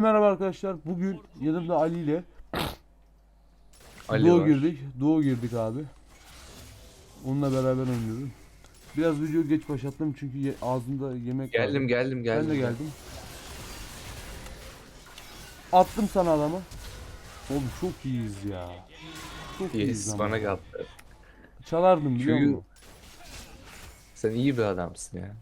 Merhaba arkadaşlar. Bugün yanımda Ali ile Ali Duo var. girdik. Duo girdik abi. Onunla beraber oynuyoruz. Biraz video geç başlattım çünkü ye- ağzımda yemek Geldim vardı. geldim geldim. Ben de geldim. Attım sana adamı. Oğlum çok iyiyiz ya. Çok iyiyiz Yes ama. bana kaldı. Çalardım biliyor Çünkü- musun? Sen iyi bir adamsın ya.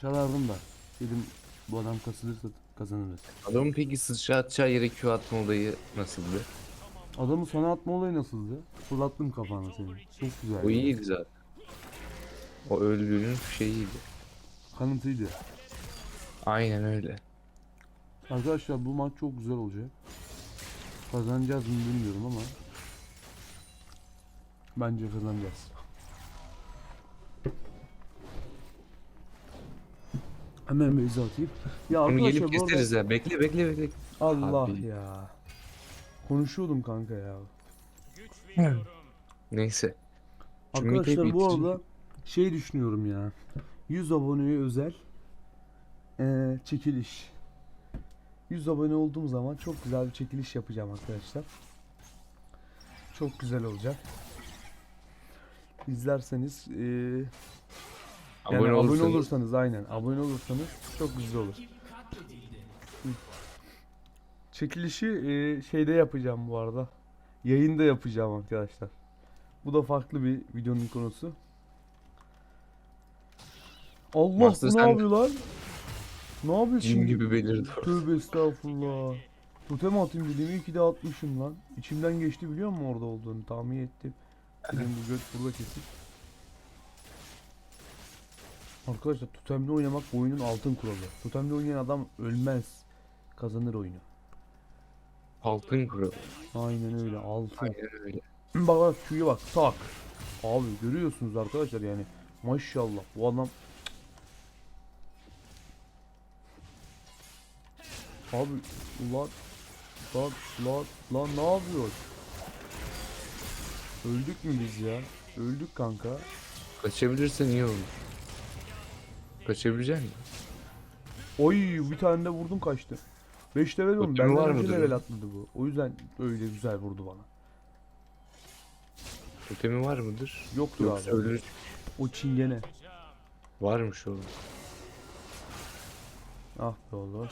Çalardım da. Dedim bu adam kasılırsa kazanırız. Adamın peki sıçra atacağı yere Q atma olayı nasıldı? Adamı sana atma olayı nasıldı? Fırlattım kafana seni. Çok güzel. O iyiydi zaten. O öldüğünün şeyiydi. Kanıtıydı. Aynen öyle. Arkadaşlar bu maç çok güzel olacak. Kazanacağız mı bilmiyorum ama bence kazanacağız. Hemen izah atayım. Ya Onu arkadaşlar gelip bu arada- ya. Bekle bekle bekle. Allah Abi. ya. Konuşuyordum kanka ya. Neyse. Şu Arkadaşlar bu bitecek. arada şey düşünüyorum ya. 100 aboneye özel eee, çekiliş. 100 abone olduğum zaman çok güzel bir çekiliş yapacağım arkadaşlar. Çok güzel olacak. İzlerseniz eee, yani Abone, abone olursanız olursanız aynen abone olursanız çok güzel olur. Çekilişi eee, şeyde yapacağım bu arada. Yayında yapacağım arkadaşlar. Bu da farklı bir videonun konusu. Allah Master bu ne sen- yapıyor lan? Ne yapıyor cin şimdi? gibi belirdi. Tövbe estağfurullah. Totem atayım dedim iyi ki de atmışım lan. İçimden geçti biliyor musun orada olduğunu tahmin ettim. Dedim bu göt burada kesik. Arkadaşlar totemli oynamak bu oyunun altın kuralı. Totemli oynayan adam ölmez. Kazanır oyunu. Altın kuralı. Aynen öyle altın. Aynen öyle. Bak bak bak tak. Abi görüyorsunuz arkadaşlar yani. Maşallah bu adam. Abi ulan lan lan lan ne yapıyor? Öldük mü biz ya? Öldük kanka. Kaçabilirsen iyi olur. Kaçabilecek misin? Oy bir tane de vurdum kaçtı. 5 level. Ultimi Benden var önce mıdır level ya? atladı bu. O yüzden öyle güzel vurdu bana. Totemi var mıdır? Yoktur Yoksa abi. ölür. O çingene. Varmış oğlum. Ah be oğlum.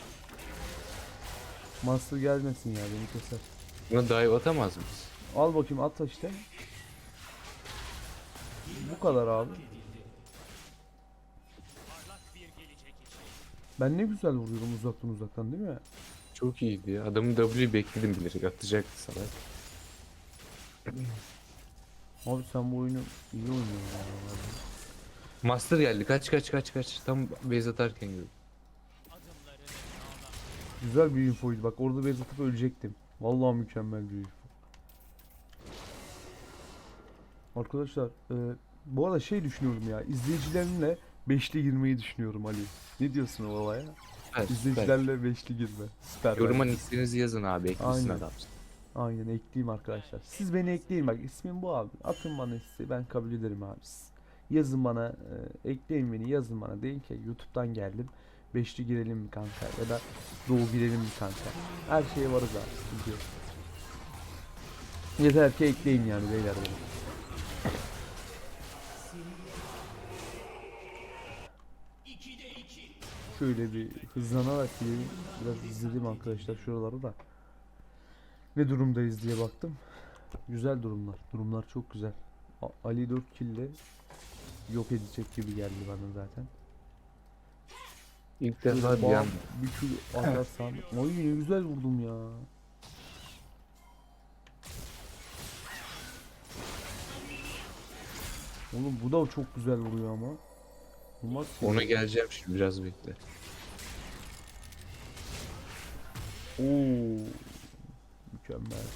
Master gelmesin ya beni keser. Buna dive atamaz mıyız? Al bakayım at işte. Bu kadar abi. Ben ne güzel vuruyorum uzaktan uzaktan değil mi? Çok iyiydi ya. Adamın W bekledim bilerek atacaktı sana. Abi sen bu oyunu iyi oynuyorsun ya. Master geldi. Kaç kaç kaç kaç. Tam base atarken gördüm. Güzel bir infoydu bak orada base atıp ölecektim. Vallahi mükemmel bir info. Arkadaşlar e, bu arada şey düşünüyorum ya izleyicilerimle beşli girmeyi düşünüyorum Ali. Ne diyorsun o olaya? Süper. İzleyicilerle beşli girme. Süper. Yoruma nicklerinizi yazın abi. Eklesin Aynen. adamsın. Aynen ekleyeyim arkadaşlar. Siz beni ekleyin bak ismim bu abi. Atın bana size ben kabul ederim abi. Yazın bana e, ekleyin beni yazın bana deyin ki YouTube'dan geldim. Beşli girelim mi kanka ya da Doğu girelim mi kanka. Her şeye varız abi. Yeter ki ekleyin yani beyler beni. Şöyle bir hızlanarak gidelim. Biraz izledim arkadaşlar şuraları da. Ne durumdayız diye baktım. Güzel durumlar. Durumlar çok güzel. Ali 4 kille yok edecek gibi geldi bana zaten. İlk defa bir an bir. Ay ne güzel vurdum ya. Oğlum bu da çok güzel vuruyor ama. Ki. ona geleceğim şimdi biraz bekle. Oo. Mükemmel.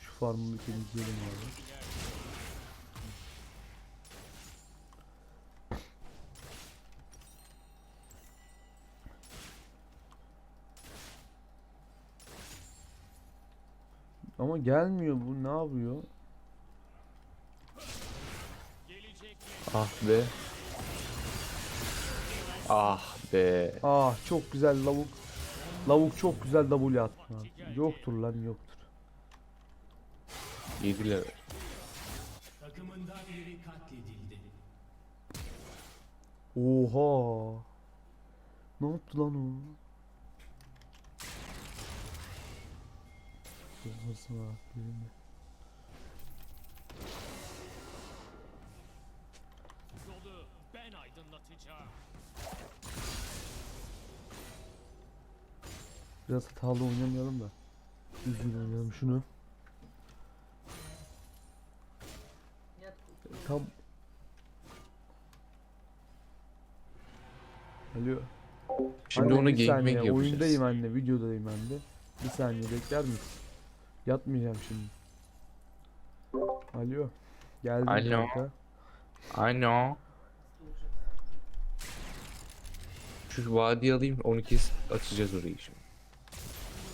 Şu farmı temizleyelim abi. Gelmiyor bu ne yapıyor? Ah be. Ah be. Ah çok güzel lavuk. Lavuk çok güzel W attı. Yoktur lan yoktur. Yediler. Oha. Ne yaptı lan o? Kafasına bak birine. Yolu ben aydınlatacağım. Biraz hatalı oynamayalım da. Düzgün oynayalım şunu. Tam Alo. Şimdi Anne, onu bir saniye, yapacağız. Oyundayım anne, videodayım anne. Bir saniye bekler misin? Yatmayacağım şimdi. Alo. Geldim Alo. kanka. Know. Şu vadi alayım 12 açacağız orayı şimdi.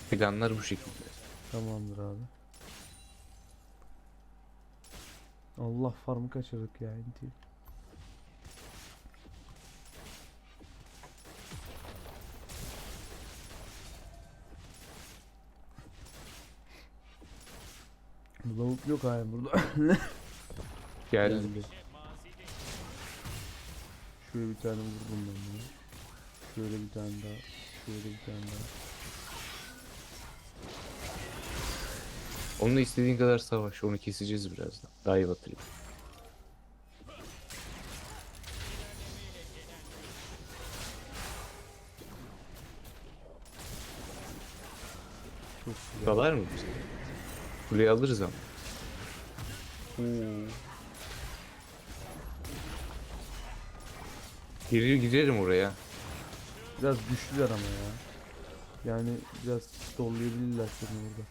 Planlar bu şekilde. Tamamdır abi. Allah farmı kaçırdık ya inti. Lavuk yok abi burada. Geldi. Geldi. Şöyle bir tane vurdum ben bunu. Şöyle bir tane daha. Şöyle bir tane daha. Onunla istediğin kadar savaş. Onu keseceğiz birazdan. Dive atayım. Çok güzel. Dalar mı bize? Kuleyi alırız ama. Geri girerim oraya. Biraz güçlüler ama ya. Yani biraz zorlayabilirler seni burada.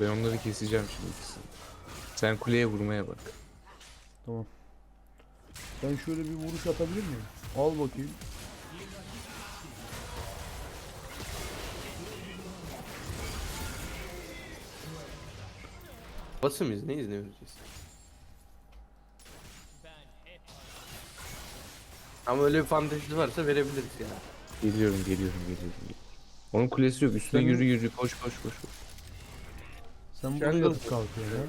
Ben onları keseceğim şimdi ikisini. Sen kuleye vurmaya bak. Ben şöyle bir vuruş atabilir miyim? Al bakayım. Basın mıyız? Ne izleyeceğiz? Ama öyle bir fantezi varsa verebiliriz yani. Geliyorum, geliyorum, geliyorum. Onun kulesi yok. Üstüne Senin- yürü yürü. Koş koş koş. koş. Sen Şu buraya anda- nasıl kalkıyorsun ya?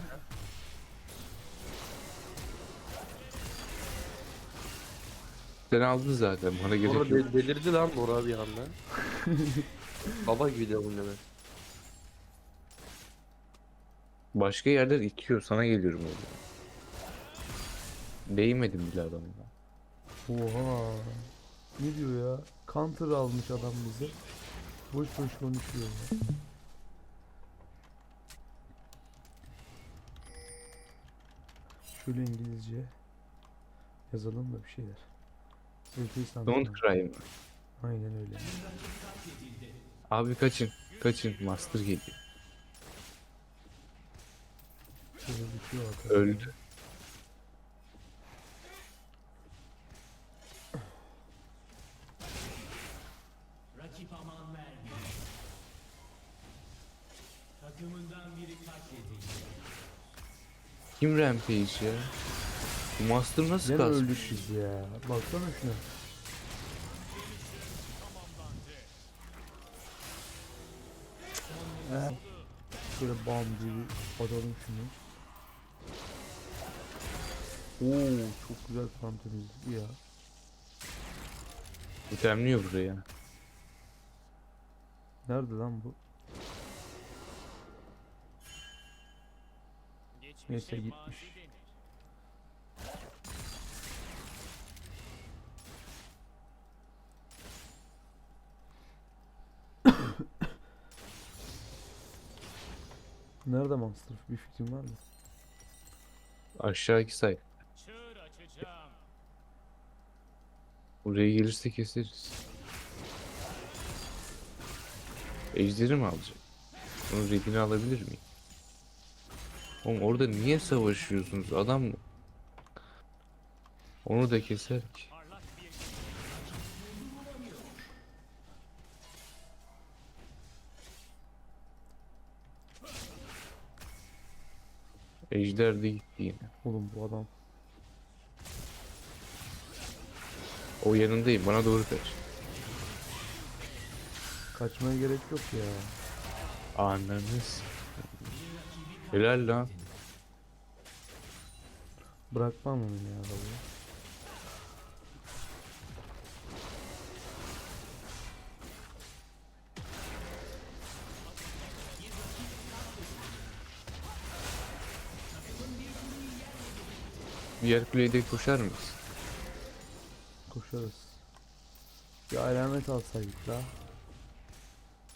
Sen aldın zaten. Bana gerek Bora yok. de- delirdi lan Bora bir anda. Baba gibi de bunu ben. Başka yerler itiyor. Sana geliyorum öyle. Değmedim bile adamla. Oha. Ne diyor ya? Counter almış adam bize. Boş boş konuşuyor ya. Şöyle İngilizce yazalım da bir şeyler. Don't cry mı? Aynen öyle. Abi kaçın. Kaçın. Master geliyor. Şöyle bir şey var. Öldü. Rakip aman vermiyor. Takımından biri katledildi. Kim Rampage ya? Bu Master nasıl öldük biz ya. Baksana şuna. Eh. Şöyle bam bir atalım şunu. Oo çok güzel fantezisi ya. İtemliyor buraya. Nerede lan bu? Neyse, gitmiş. Nerede Monster? Bir fikrin var mı? Aşağı iki Buraya gelirse keseriz. Ejderi mi alacak? Onun redini alabilir miyim? Oğlum orada niye savaşıyorsunuz adam mı? Onu da keser ki. Ejder de gitti yine. Oğlum bu adam. O yanındayım bana doğru kaç. Kaçmaya gerek yok ya. Anladınız. Helal lan. Bırakmam onu ya adamı. Diğer kuleye de koşar mıyız? Koşarız. Bir alamet alsaydık la.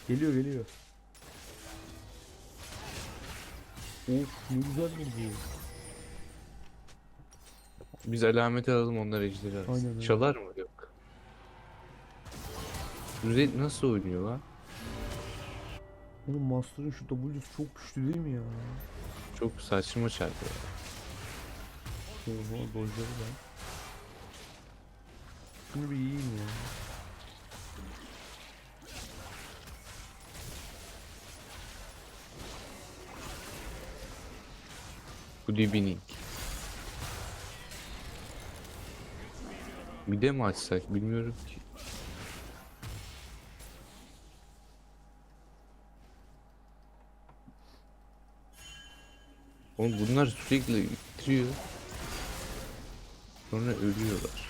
Geliyor geliyor. Of ne güzel vurdu. Biz alameti alalım onlar ejderi. Aynen öyle. Çalar mı? Yok. Red nasıl oynuyor lan? Oğlum Master'ın şu W'su çok güçlü değil mi ya? Çok saçma çarpıyor. Oha dojları lan. Şunu bir yiyeyim ya. Bu dibinin. Bir de mi açsak bilmiyorum ki. Oğlum bunlar sürekli ittiriyor. Sonra ölüyorlar.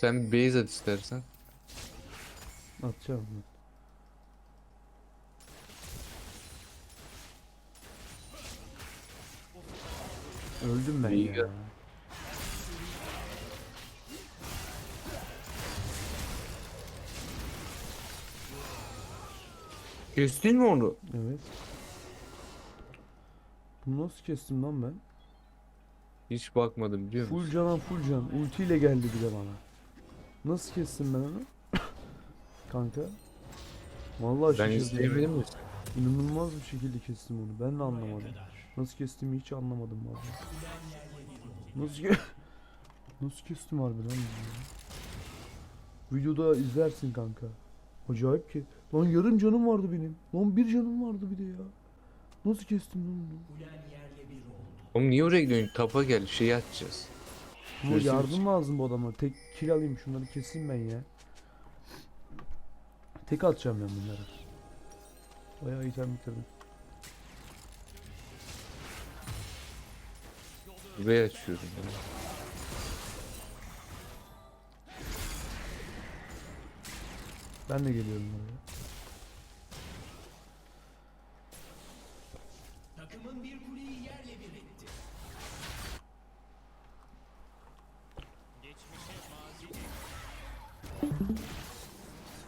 Sen base at istersen. Ben. Öldüm ben İyi ya. gel. Kestin mi onu? Evet. Bunu nasıl kestim lan ben? Hiç bakmadım biliyor musun? Full canan full can. Ultiyle geldi bir de bana. Nasıl kestim ben onu? Kanka. Vallahi Ben izleyemedim mi? İnanılmaz bir şekilde kestim onu. Ben de anlamadım. Nasıl kestiğimi hiç anlamadım vallahi. Nasıl ke Nasıl kestim harbi lan bunu? Videoda izlersin kanka. Acayip ki. Lan yarım canım vardı benim. Lan bir canım vardı bir de ya. Nasıl kestim lan onu? Oğlum niye oraya gidiyorsun? Tapa gel şey atacağız. Şurası yardım lazım bu adama. Tek kill alayım şunları keseyim ben ya. Tek atacağım ben bunları. Bayağı item bitirdim. Buraya açıyorum. ya. Ben de geliyorum oraya. Takımın bir kuleyi yerle bir etti.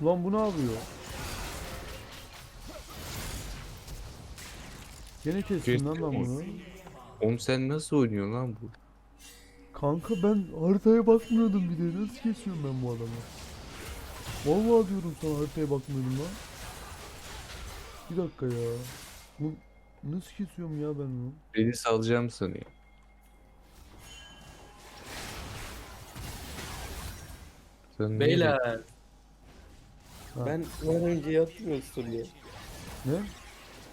Ulan bu ne yapıyor? Gene kestim lan ben bunu. Oğlum sen nasıl oynuyorsun lan bu? Kanka ben haritaya bakmıyordum bir de. Nasıl kesiyorum ben bu adamı? Vallahi diyorum sana haritaya bakmıyordum lan. Bir dakika ya. Bu nasıl kesiyorum ya ben bunu? Beni salacağım sanıyor. Sen Beyler Ben Aklıma önce yattım ya Suriye. Ne?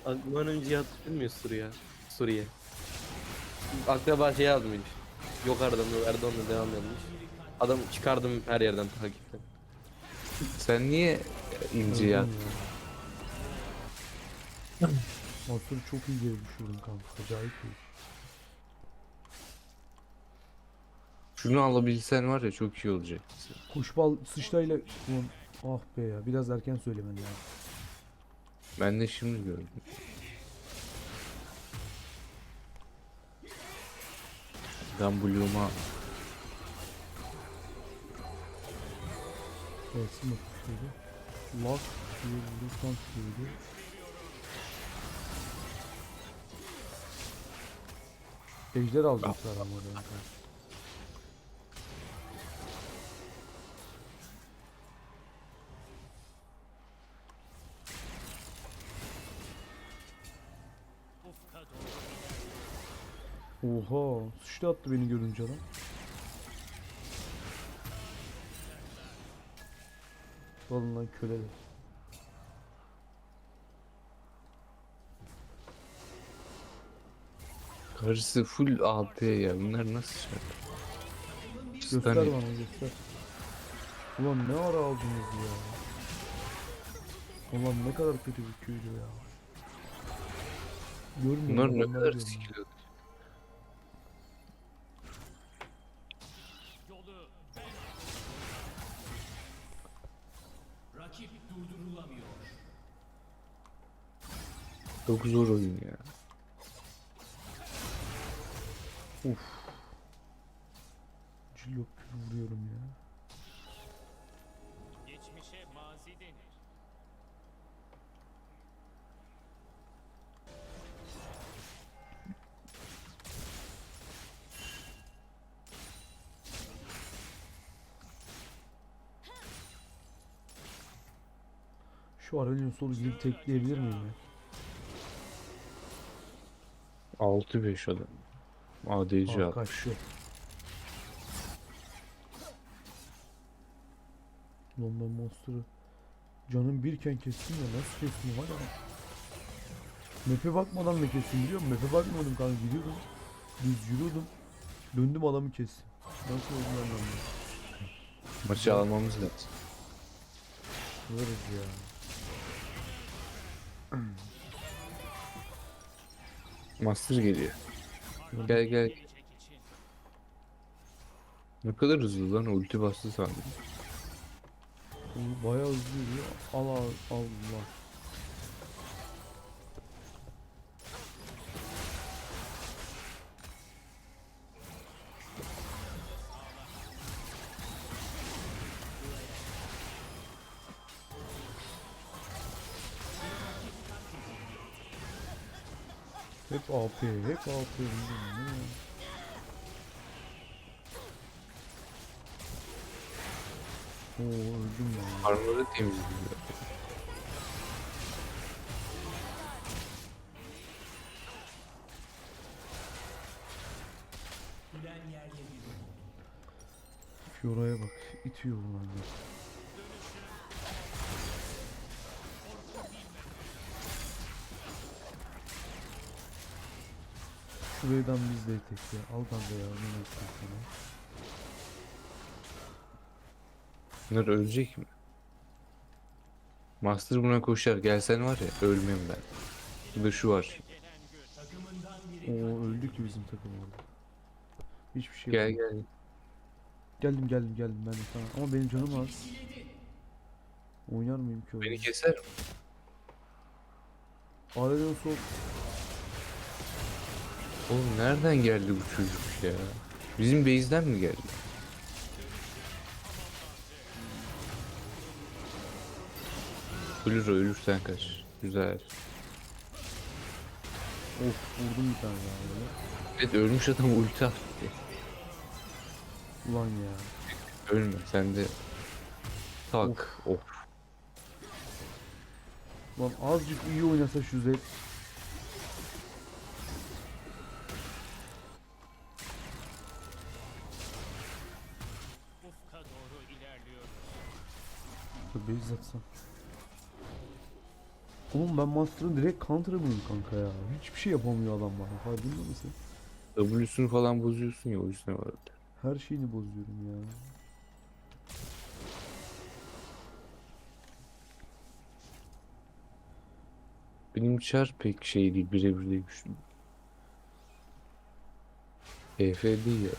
Aklıma önce yattım ya Suriye. Suriye. Akraba şey yazmış. Yok Erdoğan'la Erdoğan'la devam etmiş. Adam çıkardım her yerden takipten. Sen niye yat? ya. Master'ı çok iyi geri düşürdüm kanka. Acayip iyi. Şunu alabilsen var ya çok iyi olacak. Kuşbal sıçrayla... Ulan, ah be ya biraz erken söylemen lazım. Ben de şimdi gördüm. Ben Gelsin bakayım şöyle. Lock diye vurursam şöyle. Ejder alacaklar ama oraya. Oha, sıçra attı beni görünce lan. Alın lan köleler. Karısı full AP ya. Bunlar nasıl şey? Göster bana göster. Ulan ne ara aldınız ya. Ulan ne kadar kötü bir köylü ya. Görmüyor Bunlar ne kadar diyorum. Çok zor oyun ya. Cillop gibi vuruyorum ya. Geçmişe mazi denir. Şu Aurelion Sol'u gidip tekleyebilir miyim ya? 6-5 adam. ADC Aa, al. kaçtı. Ben Monster'ı canım birken kestim ya nasıl kestim var ya. Map'e bakmadan mı kestim biliyor musun? Map'e bakmadım kanka gidiyordum. Düz yürüyordum. Döndüm adamı kestim. Nasıl oldu anlamadım. Maçı almamız lazım. Varız ya. Master geliyor. Gel gel. Ne kadar hızlı lan ulti bastı sandım. Bayağı hızlı. Allah Allah. Hep ya. Oo öldüm ben. Armor'ı temizliyor. Fiora'ya bak. itiyor ulan ya. Şuraydan biz de tek ya. Al kanka ya. Ne istiyorsun Bunlar ölecek mi? Master buna koşar. Gelsen var ya ölmem ben. Bu da şu var. Oo öldü ki bizim takım orada. Hiçbir şey Gel yok. gel. Geldim geldim geldim ben de sana. Ama benim canım az. Oynar mıyım ki Beni keser mi? Aurelion Sol. Oğlum nereden geldi bu çocuk ya? Bizim base'den mi geldi? Ölür ölürsen kaç. Güzel. Of vurdum bir tane böyle. Evet ölmüş adam ulti attı. Ulan ya. Ölme sen de. Tak. Of. Lan azıcık iyi oynasa şu Zed. Base atsam. Oğlum ben Master'ın direkt counter'ı mıyım kanka ya? Hiçbir şey yapamıyor adam bana. Farkında mısın? W'sunu falan bozuyorsun ya o yüzden var. Her şeyini bozuyorum ya. Benim çar pek şey değil birebir değil güçlü. EF değil ya.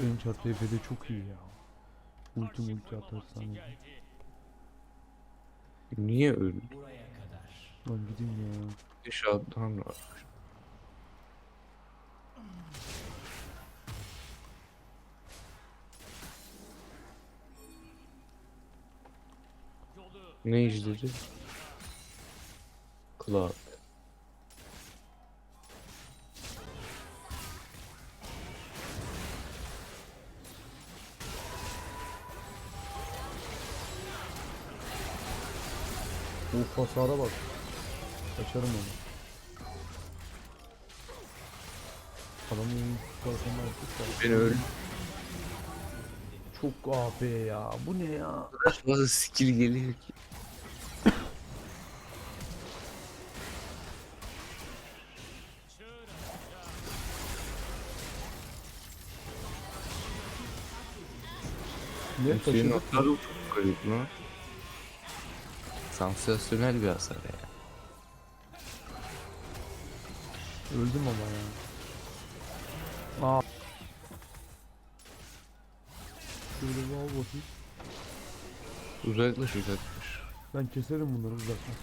Benim çar TF'de çok iyi ya. Ulti multi atarsan. ya. Niye öldü? Lan gidin ya. Şadan var. Yolu Ne ejderi? Cloud. Hasara bak. Kaçarım onu. Adamın tutarsan artık da. Ben öldüm. Çok AP ya. Bu ne ya? Fazla skill geliyor ki. Ne Senin taşıdık? atları çok garip lan. Sansasyonel bir hasar ya. Öldüm ama ya. Aa. Şöyle bir al bakayım. Uzaklaş uzaklaş. Ben keserim bunları uzaktan.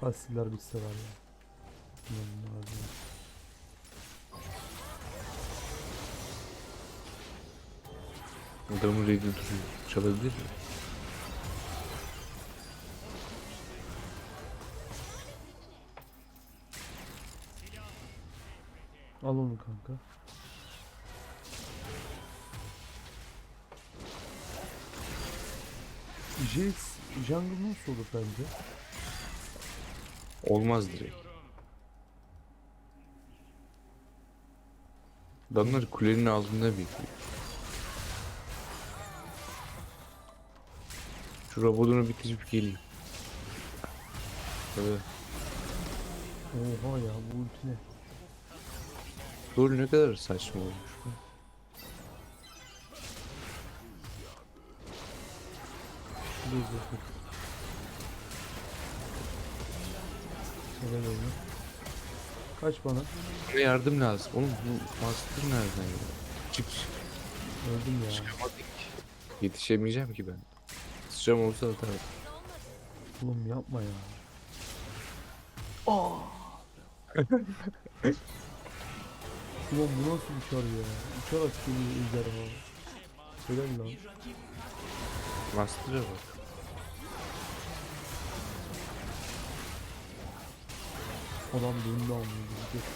Pasiller bitse var ya. İnanılmaz Adamın ready duruyor. Çalabilir mi? Al onu kanka. Jax jungle nasıl olur bence? Olmaz direkt. Adamlar kulenin altında bekliyor. Şu robotunu bitirip geleyim. Evet. Oha ya bu ulti ne? Rol ne kadar saçma olmuş bu. Helal olsun. Kaç bana? Bana yardım lazım. Oğlum bu master nereden ya? Çık. Öldüm ya. Çıkamadık. Yetişemeyeceğim ki ben. Sıçram olsa atarım. Oğlum yapma ya. Ulan bu nasıl uçar ya? Uçarak geliyor ejderha. Helal lan. Master'a bak. Adam döndü amına koyayım.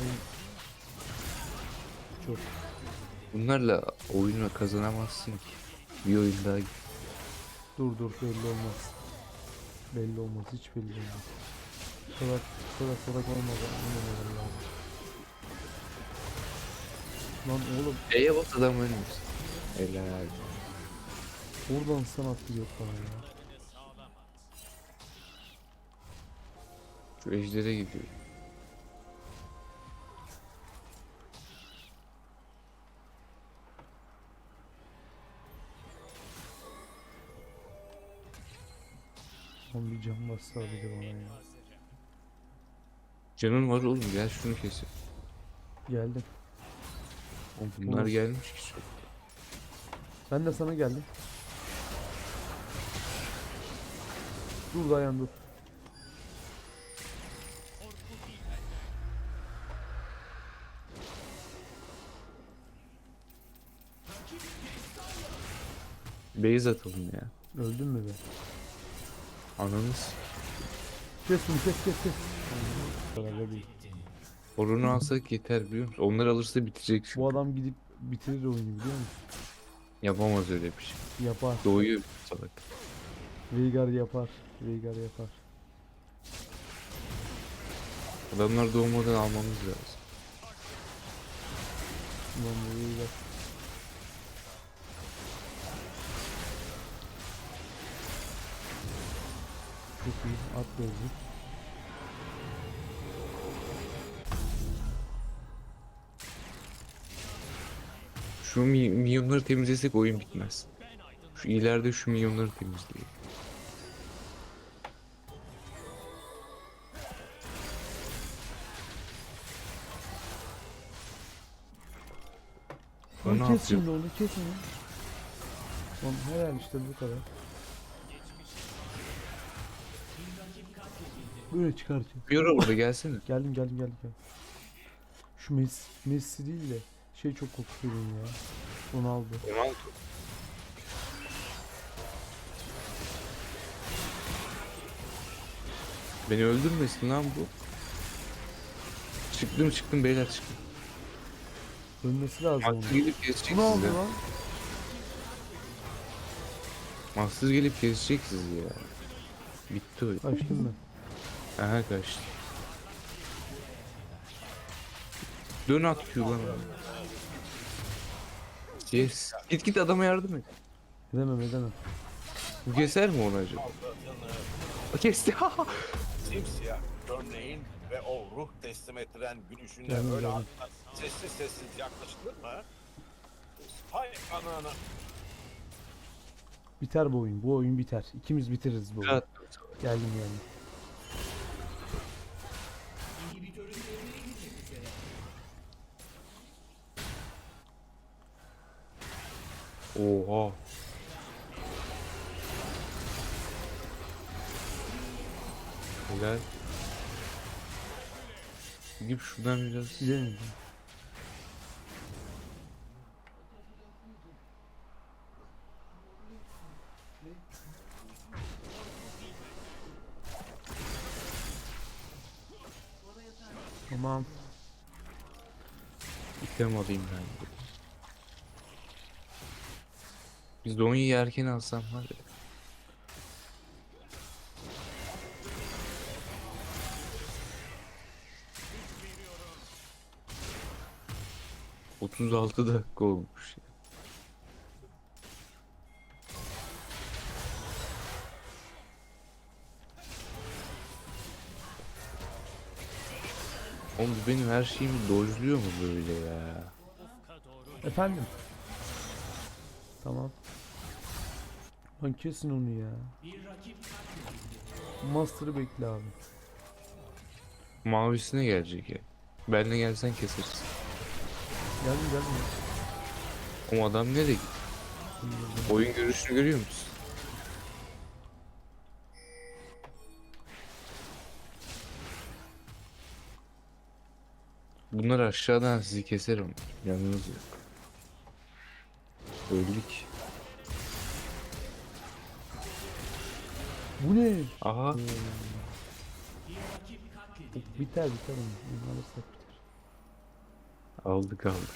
Oğlum, Çok. Bunlarla oyunu kazanamazsın ki. Bir oyun daha git. Dur dur belli olmaz. Belli olmaz hiç belli olmaz. Salak salak salak olmaz. Anlamadım ya. Lan oğlum E'ye bas adam ölmüş. Helal. buradan sen attı yok bana ya. Şu ejdere gidiyor. Lan bir can bas sadece bana ya. Canın var oğlum gel şunu kesin. Geldim. Oğlum bunlar Oğlum. gelmiş ki çok. Ben de sana geldim. Dur dayan dur. Base atalım ya. Öldün mü be? Ananız. Kes bunu kes kes kes. Horonu alsak yeter biliyor musun? Onlar alırsa bitecek çünkü. Bu adam gidip bitirir oyunu biliyor musun? Yapamaz öyle bir şey. Yapar. Doğuyor salak. Veigar yapar. Veigar yapar. Adamlar doğmadan almamız lazım. Ulan bu Veigar. Çok iyi. At gözlü. Şu mi milyonları temizlesek oyun bitmez. Şu ileride şu milyonları temizleyelim. Onu kes onu. Lan helal işte bu kadar. Böyle çıkartıyor. Ara orada gelsene. Geldim geldim geldim geldim. Şu Messi, Messi değil de şey çok korkutuyor beni ya. Ronaldo. Ronaldo. Beni öldürmesin lan bu. Çıktım çıktım beyler çıktım. Ölmesi lazım onun. Gidip geçecek Bu ne oldu size. lan? Mahsız gelip kesecek sizi ya. Bitti oyun. Kaçtım ben. Aha kaçtı. Dön at Q lan. Yes. Git git adama yardım et. Edemem edemem. Bu keser mi onu acaba? O kesti. Simsiyah örneğin ve o ruh teslim ettiren gülüşünle Geldim, öyle geldim. ardına sessiz sessiz yaklaşılır mı? Hay anana. Biter bu oyun. Bu oyun biter. İkimiz bitiririz bu oyunu. Geldim geldim. Oha. Helal. Gidip şuradan biraz Gidelim. Tamam. item alayım ben. de. Biz Donya'yı erken alsam var ya. Otuz altı dakika olmuş ya. Oğlum benim her şeyimi dojluyor mu böyle ya? Efendim. Tamam. Lan kesin onu ya. Master'ı bekle abi. Mavisine gelecek ya. Benle gelsen keseriz. Geldim geldim. O adam nereye gitti? Oyun görüşünü görüyor musun? Bunlar aşağıdan sizi keserim. Yanınız yok. Öldük. Bu ne? Aha. Biter biter onu. Bunu alırsak biter. Aldık aldık.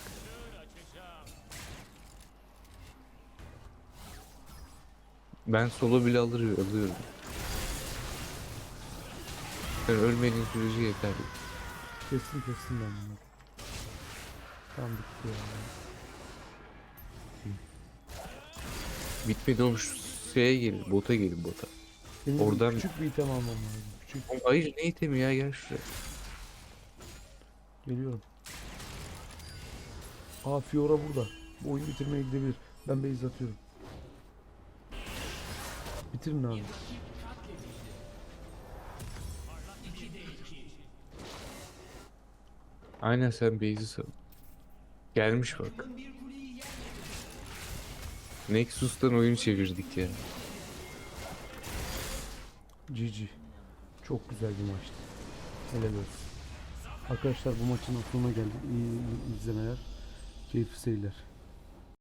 Ben solo bile alır, alıyorum. Sen ölmenin süreci yeterli. Kestim kestim ben bunu. Tamam bitti ya. Oğlum şu şeye gelin, bota gelin bota. Benim Oradan- küçük bir item almam lazım. Küçük. Hayır ne itemi ya gel şuraya. Geliyorum. Aa Fiora burada. Bu oyunu bitirmeye gidebilir. Ben base atıyorum. Bitirin abi. Aynen sen base'i sal. Gelmiş bak. Nexus'tan oyun çevirdik ya. GG. Çok güzel bir maçtı. Helal olsun. Arkadaşlar bu maçın sonuna geldik. İyi izlemeler. Keyifli seyirler.